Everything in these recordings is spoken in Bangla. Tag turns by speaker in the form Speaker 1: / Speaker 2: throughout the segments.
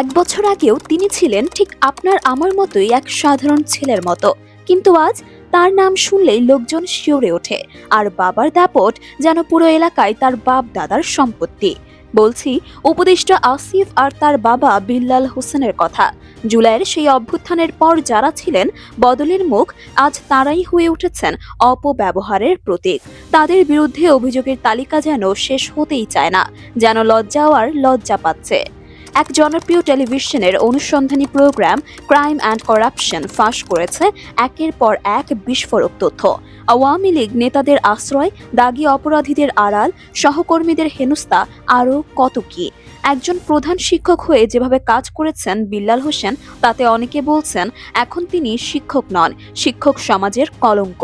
Speaker 1: এক বছর আগেও তিনি ছিলেন ঠিক আপনার আমার মতোই এক সাধারণ ছেলের মতো। কিন্তু আজ তার নাম শুনলেই লোকজন শিওরে ওঠে, আর বাবার দাপট যেন পুরো এলাকায় তার বাপ দাদার সম্পত্তি। বলছি, উপদেষ্টা আসিফ আর তার বাবা বিল্লাল হোসেনের কথা। জুলাইয়ের সেই অভ্যুত্থানের পর যারা ছিলেন, বদলের মুখ আজ তারাই হয়ে উঠেছেন অপব্যবহারের প্রতীক। তাদের বিরুদ্ধে অভিযোগের তালিকা যেন শেষ হতেই চায় না, যেন লজ্জাও আর লজ্জা পাচ্ছে। এক জনপ্রিয় টেলিভিশনের অনুসন্ধানী প্রোগ্রাম ক্রাইম অ্যান্ড করাপশন ফাঁস করেছে একের পর এক বিস্ফোরক তথ্য। আওয়ামী লীগ নেতাদের আশ্রয়, দাগি অপরাধীদের আড়াল, সহকর্মীদের হেনস্থা আরও কত কি? একজন প্রধান শিক্ষক হয়ে যেভাবে কাজ করেছেন বিল্লাল হোসেন, তাতে অনেকে বলছেন, এখন তিনি শিক্ষক নন, শিক্ষক সমাজের কলঙ্ক।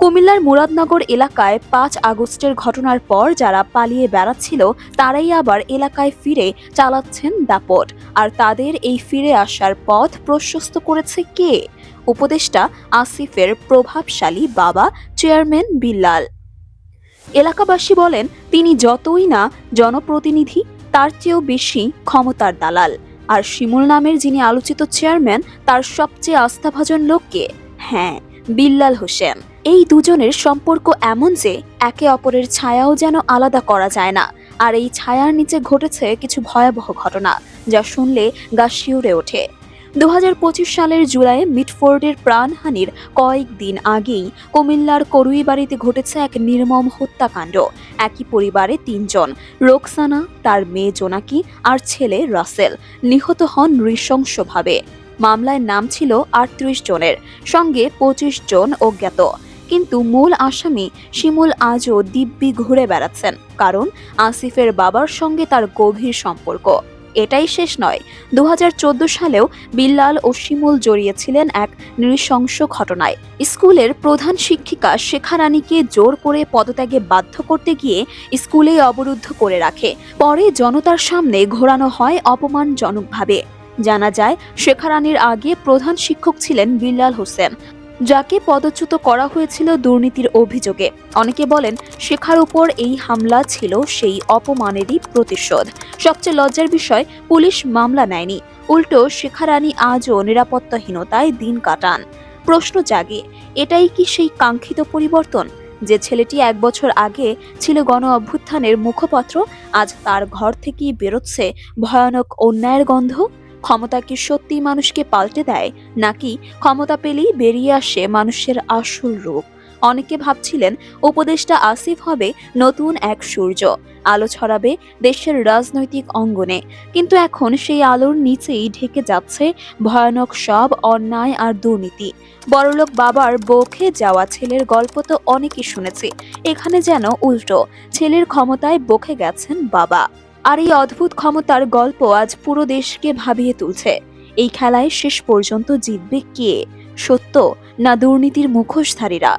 Speaker 1: কুমিল্লার মুরাদনগর এলাকায় পাঁচ আগস্টের ঘটনার পর যারা পালিয়ে বেড়াচ্ছিল, তারাই আবার এলাকায় ফিরে চালাচ্ছেন দাপট। আর তাদের এই ফিরে আসার পথ প্রশস্ত করেছে কে? উপদেষ্টা আসিফের প্রভাবশালী বাবা, চেয়ারম্যান বিল্লাল। এলাকাবাসী বলেন, তিনি যতই না জনপ্রতিনিধি, তার চেয়েও বেশি ক্ষমতার দালাল। আর শিমুল নামের যিনি আলোচিত চেয়ারম্যান, তার সবচেয়ে আস্থাভাজন লোককে হ্যাঁ বিল্লাল হোসেন। এই দুজনের সম্পর্ক এমন যে একে অপরের ছায়াও যেন আলাদা করা যায় না। আর এই ছায়ার নিচে ঘটেছে কিছু ভয়াবহ ঘটনা, যা শুনলে গা শিউরে ওঠে। দু হাজার পঁচিশ সালের জুলাইয়ে মিটফোর্ডের প্রাণহানির কয়েকদিন আগেই কুমিল্লার করুইবাড়িতে ঘটেছে এক নির্মম হত্যাকাণ্ড। একই পরিবারে তিনজন, রোকসানা, তার মেয়ে জোনাকি আর ছেলে রাসেল, নিহত হন নৃশংসভাবে। মামলায় নাম ছিল আটত্রিশ জনের, সঙ্গে পঁচিশ জন অজ্ঞাত। কিন্তু মূল আসামি শিমুল আজও দিব্যি ঘুরে বেড়াচ্ছেন, কারণ আসিফের বাবার সঙ্গে তার গভীর সম্পর্ক। এটাই শেষ নয় দু সালেও বিল্লাল ও শিমুল জড়িয়েছিলেন এক নৃশংস ঘটনায়। স্কুলের প্রধান শিক্ষিকা শেখা রানীকে জোর করে পদত্যাগে বাধ্য করতে গিয়ে স্কুলে অবরুদ্ধ করে রাখে। পরে জনতার সামনে ঘোরানো হয় অপমানজনকভাবে। জানা যায় শেখা রানীর আগে প্রধান শিক্ষক ছিলেন বিল্লাল হোসেন। যাকে পদচ্যুত করা হয়েছিল দুর্নীতির অভিযোগে। অনেকে বলেন, শেখার উপর এই হামলা ছিল সেই অপমানেরই প্রতিশোধ। সবচেয়ে লজ্জার বিষয়, পুলিশ মামলা নেয়নি। উল্টো শেখা রানী আজও নিরাপত্তাহীনতায় দিন কাটান। প্রশ্ন জাগে, এটাই কি সেই কাঙ্ক্ষিত পরিবর্তন? যে ছেলেটি এক বছর আগে ছিল গণ অভ্যুত্থানের মুখপত্র, আজ তার ঘর থেকেই বেরোচ্ছে ভয়ানক অন্যায়ের গন্ধ? ক্ষমতা কি সত্যি মানুষকে পাল্টে দেয়? নাকি ক্ষমতা পেলেই বেরিয়ে আসে মানুষের আসল রূপ? অনেকে ভাবছিলেন উপদেষ্টা আসিফ হবে নতুন এক সূর্য। আলো ছড়াবে দেশের রাজনৈতিক অঙ্গনে। কিন্তু এখন সেই আলোর নিচেই ঢেকে যাচ্ছে ভয়ানক সব অন্যায় আর দুর্নীতি। বড়লোক বাবার বৌখে যাওয়া ছেলের গল্প তো অনেকই শুনেছি। এখানে যেন উল্টো, ছেলের ক্ষমতায় বকে গেছেন বাবা। আর এই অদ্ভুত ক্ষমতার গল্প আজ পুরো দেশকে ভাবিয়ে তুলছে। এই খেলায় শেষ পর্যন্ত জিতবে কে? সত্য না দুর্নীতির মুখোশধারীরা?